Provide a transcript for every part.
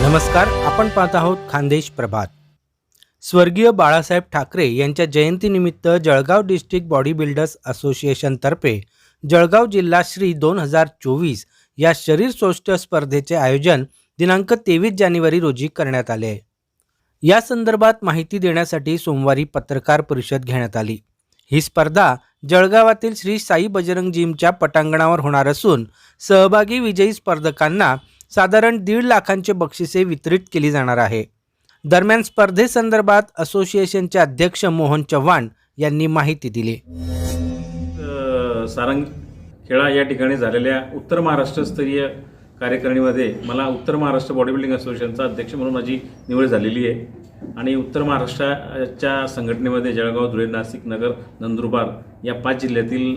नमस्कार आपण पाहत आहोत खानदेश प्रभात. स्वर्गीय बाळासाहेब ठाकरे यांच्या जयंतीनिमित्त जळगाव डिस्ट्रिक्ट बॉडी बिल्डर्स असोसिएशनतर्फे जळगाव जिल्हा श्री दोन हजार चोवीस या शरीर सौष्ठ स्पर्धेचे आयोजन दिनांक तेवीस जानेवारी रोजी करण्यात आले. आहे या संदर्भात माहिती देण्यासाठी सोमवारी पत्रकार परिषद घेण्यात आली. ही स्पर्धा जळगावातील श्री साई बजरंग जिमच्या पटांगणावर होणार असून सहभागी विजयी स्पर्धकांना साधारण दीड लाखांचे बक्षिसे वितरित केली जाणार आहे. दरम्यान स्पर्धेसंदर्भात असोसिएशनचे अध्यक्ष मोहन चव्हाण यांनी माहिती दिली. सारंग खेळा या ठिकाणी झालेल्या उत्तर महाराष्ट्रस्तरीय कार्यकारिणीमध्ये मला उत्तर महाराष्ट्र बॉडी बिल्डिंग असोसिएशनचा अध्यक्ष म्हणून माझी निवड झालेली आहे. आणि उत्तर महाराष्ट्राच्या संघटनेमध्ये जळगाव धुळे नाशिक नगर नंदुरबार या पाच जिल्ह्यातील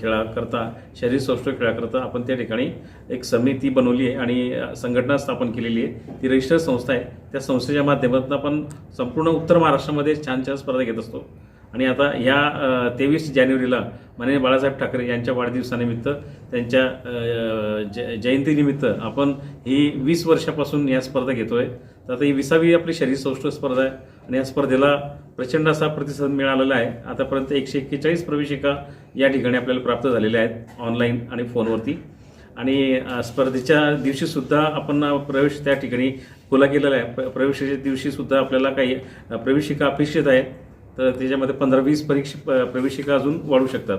खेळाकरता शरीर सौष्ठव खेळाकरता आपण त्या ठिकाणी एक समिती बनवली आहे आणि संघटना स्थापन केलेली आहे. ती रजिस्टर संस्था आहे. त्या संस्थेच्या माध्यमातून आपण संपूर्ण उत्तर महाराष्ट्रामध्ये छान छान स्पर्धा घेत असतो. आणि आता ह्या तेवीस जानेवारीला माननीय बाळासाहेब ठाकरे यांच्या वाढदिवसानिमित्त त्यांच्या ज जयंतीनिमित्त आपण ही वीस वर्षापासून या स्पर्धा घेतोय. तर आता ही विसावी आपली शरीर सौष्ठव स्पर्धा आहे आणि या स्पर्धेला प्रचंड असा प्रतिसाद मिळालेला आहे. आतापर्यंत एकशे एक्केचाळीस प्रवेशिका या ठिकाणी आपल्याला प्राप्त झालेल्या आहेत ऑनलाईन आणि फोनवरती आणि स्पर्धेच्या दिवशीसुद्धा आपण प्रवेश त्या ठिकाणी खुला केलेला आहे. प्र- प्रवेशाच्या दिवशीसुद्धा आपल्याला काही प्रवेशिका अपेक्षित आहेत. तर त्याच्यामध्ये पंधरा वीस परीक्षा प्रवेशिका अजून वाढू शकतात.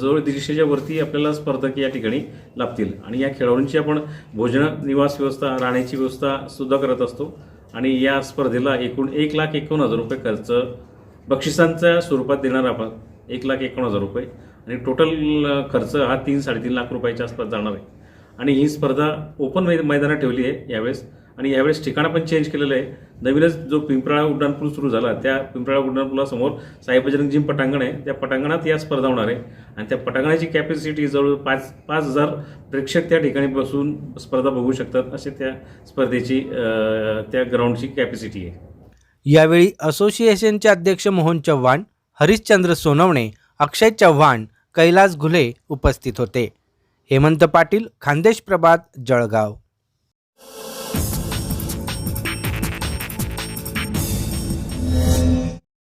जवळ दीडशेच्या वरती आपल्याला स्पर्धक या ठिकाणी लाभतील. आणि या खेळाडूंची आपण भोजन निवास व्यवस्था राहण्याची व्यवस्था सुद्धा करत असतो. आणि या स्पर्धेला एकूण एक लाख एकावन्न हजार रुपये खर्च बक्षिसांच्या स्वरूपात देणार आपण एक लाख एकावन्न हजार रुपये. आणि टोटल खर्च हा तीन साडेतीन लाख रुपयाच्या आसपास जाणार आहे. आणि ही स्पर्धा ओपन मै मैदानात ठेवली आहे यावेळेस. आणि यावेळेस ठिकाणं पण चेंज केलेलं आहे. नवीनच जो पिंपराळा उड्डाणपूल सुरू झाला त्या पिंपराळा उड्डाणपुलासमोर साई बजरंग जिम पटांगण आहे. त्या पटांगणात या स्पर्धा होणार आहे. आणि त्या पटांगणाची कॅपॅसिटी जवळ पाच पाच हजार प्रेक्षक त्या ठिकाणी बसून स्पर्धा बघू शकतात असे त्या स्पर्धेची त्या ग्राउंडची कॅपॅसिटी आहे. यावेळी असोसिएशनचे अध्यक्ष मोहन चव्हाण हरिश्चंद्र सोनवणे अक्षय चव्हाण कैलास घुले उपस्थित होते. हेमंत पाटील खानदेश प्रभात जळगाव.